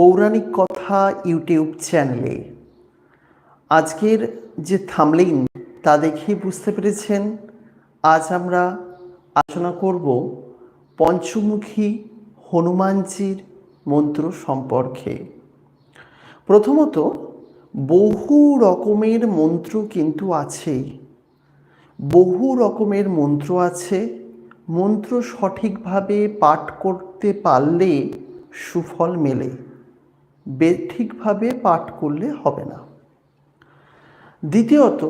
পৌরাণিক কথা ইউটিউব চ্যানেলে। আজকের যে থামলিন তা দেখেই বুঝতে পেরেছেন। আজ আমরা আলোচনা করব পঞ্চমুখী হনুমানজির মন্ত্র সম্পর্কে। প্রথমত, বহু রকমের মন্ত্র কিন্তু আছেই বহু রকমের মন্ত্র আছে। মন্ত্র সঠিকভাবে পাঠ করতে পারলে সুফল মেলে। ঠিকভাবে পাঠ করলে হবে না। দ্বিতীয়ত,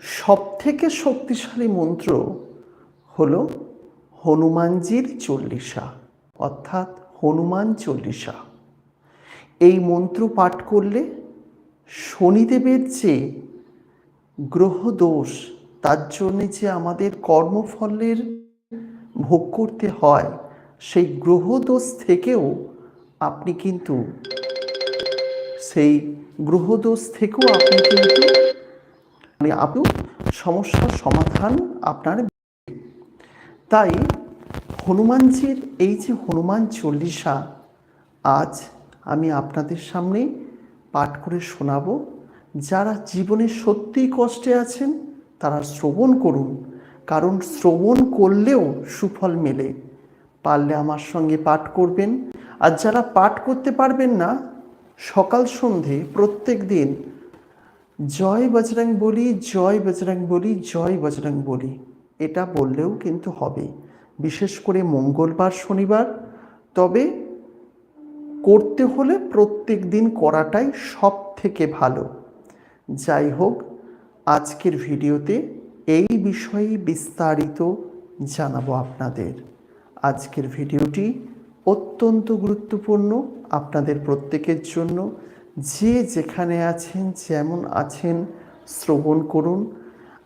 সবথেকে শক্তিশালী মন্ত্র হল হনুমানজির চল্লিশা, অর্থাৎ হনুমান চল্লিশা। এই মন্ত্র পাঠ করলে শনিদেবের যে গ্রহ দোষ, তার জন্যে যে আমাদের কর্মফলের ভোগ করতে হয়, সেই গ্রহদোষ থেকেও আপনি কিন্তু সেই গ্রহদোষ থেকেও আপনি কিন্তু মানে আপনি সমস্যার সমাধান আপনার তাই হনুমানজির এই যে হনুমান চল্লিশা, আজ আমি আপনাদের সামনে পাঠ করে শোনাবো। যারা জীবনে সত্যিই কষ্টে আছেন, তারা শ্রবণ করুন। কারণ শ্রবণ করলেও সুফল মেলে। পারলে আমার সঙ্গে পাঠ করবেন। আর যারা পাঠ করতে পারবেন না সকাল সন্ধে প্রত্যেক দিন জয় বজরং বলি, জয় বজরং বলি, জয় বজরং বলি। এটা বললেও কিন্তু হবে। বিশেষ করে মঙ্গলবার, শনিবার। তবে করতে হলে প্রত্যেক দিন করাটাই সব থেকে ভালো। যাই হোক, আজকের ভিডিওতে এই বিষয়ে বিস্তারিত জানাব আপনাদের। আজকের ভিডিওটি অত্যন্ত গুরুত্বপূর্ণ আপনাদের প্রত্যেকের জন্য। যে যেখানে আছেন, যেমন আছেন, শ্রবণ করুন।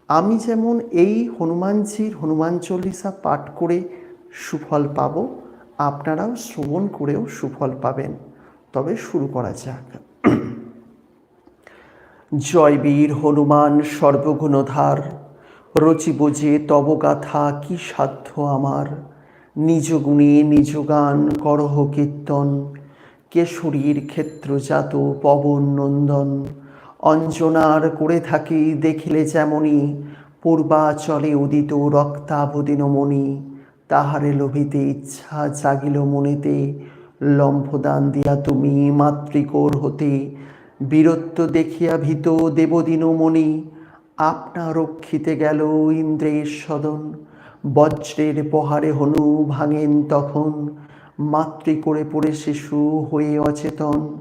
আমি যেমন এই হনুমানজির হনুমান চল্লিশা পাঠ করে সুফল পাব, আপনারাও শ্রবণ করেও সুফল পাবেন। তবে শুরু করা যাক। জয় বীর হনুমান সর্বগুণধার রচি বোঝে তব গাথা কি সাধ্য আমার? নিজ গুণে নিজ গান করহ কীর্তন। কেশরীর ক্ষেত্রজাত পবন নন্দন। অঞ্জনার করে থাকি দেখিলে যেমনই। পূর্বাচলে উদিত রক্তাবদিনমণি তাহারে লোভিতে ইচ্ছা জাগিল মনেতে। লম্ফদান দিয়া তুমি মাতৃকোর হতে। বীরত্ব দেখিয়া ভীত দেবদিনমণি আপনা রক্ষিতে গেল ইন্দ্রের সদন। বজ্রের প্রহারে হনু ভাঙেন তখন, মাতৃ করে পড়ে শিশু হয়ে অচেতন।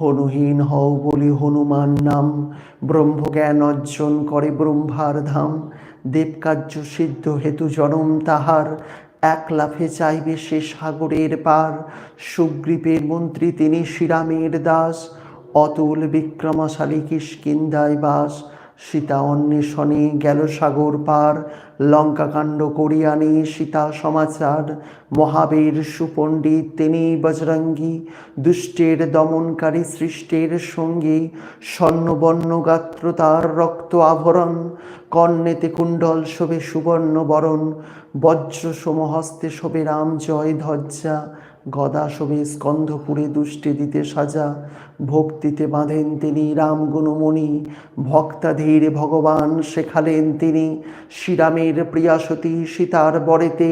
হনুহীন হও বলি হনুমান নাম, ব্রহ্মজ্ঞান অর্জন করে ব্রহ্মার ধাম। দেবকার্য সিদ্ধ হেতু জনম তাহার, এক লাফে চাইবে সে সাগরের পার। সুগ্রীবের মন্ত্রী তিনি শ্রীরামের দাস, অতুল বিক্রমশালী কিষ্কিন্দায় বাস। সীতা অন্বেষণে গেল সাগর পার লঙ্কাকাণ্ড করিয়ানি সীতা সমাচার। মহাবীর সুপণ্ডিত তিনি বজরঙ্গী, দুষ্টের দমনকারী সৃষ্টের সঙ্গী, স্বর্ণবর্ণ গাত্র তার রক্ত আভরণ, কর্ণেতে কুণ্ডল শোভে সুবর্ণ বরণ, বজ্র সমহস্তে শোভে রাম জয় ধ্বজা, গদা শোভে স্কন্ধপুরে দুষ্টে দিতে সাজা ভক্তিতে বাঁধেন তিনি রামগুণমণি ভক্তাধীর ভগবান শেখালেন তিনি। শ্রীরামের প্রিয়াসতী সীতার বরেতে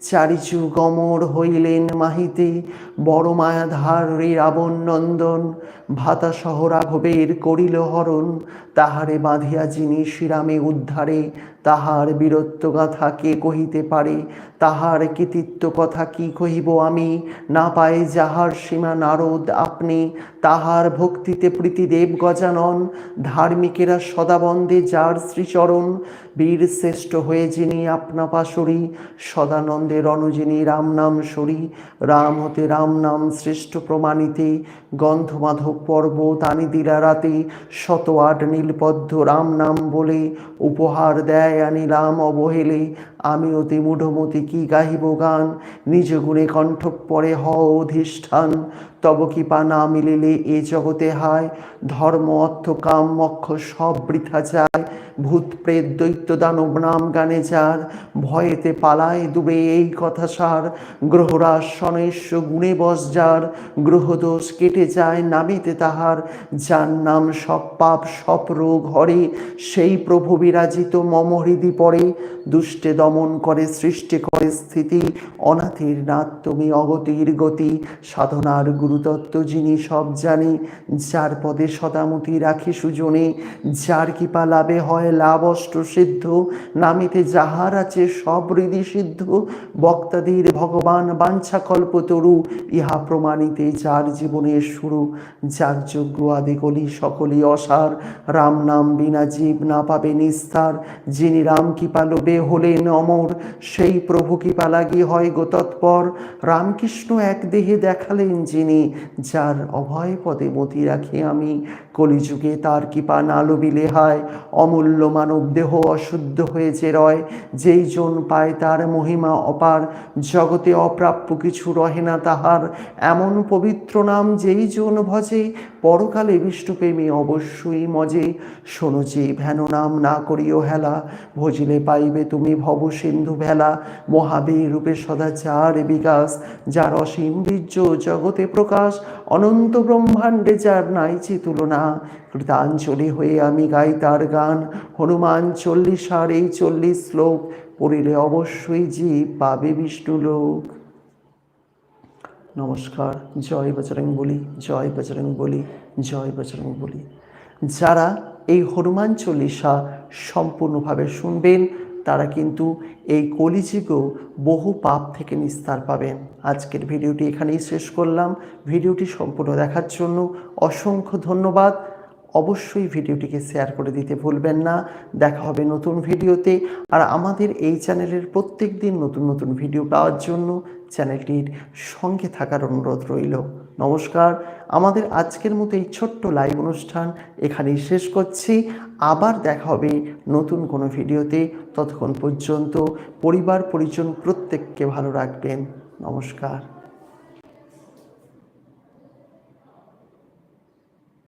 চারিচু গমর হইলেন মাহিতে। বড় মায়াধার রে রাবণ নন্দন, ভাতা সহ রাঘবের করিল হরণ। তাহারে বাঁধিয়া যিনি শ্রীরামে উদ্ধারে, তাহার বীরত্ব গাথা কে কহিতে পারে? তাহার কৃতিত্ব কথা কি কহিব আমি? না পায় যাহার সীমা নারদ আপনি তাহার ভক্তিতে প্রীতিদেব গজানন, ধার্মিকেরা সদাবন্দে যার শ্রীচরণ। বীর শ্রেষ্ঠ হয়ে যিনি আপনা পাশরি, সদানন্দে রণজিনী রাম নাম সরি। রাম হতে রাম নাম শ্রেষ্ঠ প্রমাণিতে, গন্ধমাধব পর্বত আনি দিলা রাতে, শত আট নীলপদ্ম রাম নাম বলে উপহার দেয় আনিলাম অবহেলে। আমি অতি মূঢ়মতি কি গাহিব গান? নিজ গুণে কণ্ঠ পরে হ অধিষ্ঠান। তব কৃপা না মিলিলে এ জগতে হায়? ধর্ম অর্থ কাম মক্ষ সব বৃথা যায়। ভূত প্রেত দৈত্য দানব নাম গানে যার, ভয়েতে পালায় দূরে এই কথা সার। গ্রহরাজ সনেশ্ব গুণে বস যার, গ্রহদোষ কেটে যায় নামিতে তাহার। যার নাম সব পাপ, সব রোগ হরে, সেই প্রভু বিরাজিত মম হৃদি পড়ে। দুষ্টে দমন করে, সৃষ্টি করে স্থিতি। অনাথের নাথ তুমি অগতির গতি। সাধনার গুরুতত্ত্ব যিনি সব জানে। যার পদে সদামতি রাখি সুজনে। যার কৃপা লাভে হয় লাভ অষ্ট সিদ্ধ, নামিতে যাহার আছে সব হৃদি সিদ্ধ। বক্তাদের ভগবান বাঞ্ছা কল্প তরু, ইহা প্রমাণিতে যার জীবনের শুরু। যার যোগ্য আদি কলি সকলই অসার। রাম নাম বিনা জীব না পাবে নিস্তার। যিনি রাম কৃপা লোবে হলেন অমর, সেই প্রভু কৃপা লাগি হয় গো তৎপর। রামকৃষ্ণ এক দেহে দেখালেন যিনি, যার অভয় পদে মতি রাখি আমি। কলিযুগে তার কৃপা না লোবিলে হয়। অমূল্য মানব দেহ অশুদ্ধ হয়েছে রয় যেই জন পায় তার মহিমা অপার। জগতে অপ্রাপ্য কিছু রহে না তাহার। এমন পবিত্র নাম যেই জন ভজে পরকালে বিষ্ণুপ্রেমী অবশ্যই মজে। শোনো যে ভ্যান নাম না করিও হেলা, ভজিলে পাইবে তুমি ভব সিন্ধু ভেলা। মহাবীর রূপে সদাচার বিকাশ, যার অসীম বীর্য জগতে প্রকাশ। অনন্ত ব্রহ্মাণ্ডে যার নাইছে তুলনা, কৃতাঞ্জলি হয়ে আমি গাই তার গান। হনুমান চল্লিশ আর এই চল্লিশ শ্লোক, পড়িলে অবশ্যই জীব পাবে বিষ্ণু লোক নমস্কার, জয় বজরং বলি, জয় বজরং বলি, জয় বজরং বলি। যারা এই হনুমান চল্লিশা সম্পূর্ণভাবে শুনবেন, তারা কিন্তু এই কলিযুগেও বহু পাপ থেকে নিস্তার পাবেন। আজকের ভিডিওটি এখানেই শেষ করলাম। ভিডিওটি সম্পূর্ণ দেখার জন্য অসংখ্য ধন্যবাদ। অবশ্যই ভিডিওটিকে শেয়ার করে দিতে ভুলবেন না। দেখা হবে নতুন ভিডিওতে। আর আমাদের এই চ্যানেলের প্রত্যেক দিন নতুন নতুন ভিডিও পাওয়ার জন্য চ্যানেলটির সঙ্গে থাকার অনুরোধ রইল। নমস্কার, আমাদের আজকের মতো এই ছোট্ট লাইভ অনুষ্ঠান এখানেই শেষ করছি। আবার দেখা হবে নতুন কোনো ভিডিওতে। ততক্ষণ পর্যন্ত পরিবার পরিজন প্রত্যেককে ভালো রাখবেন। নমস্কার।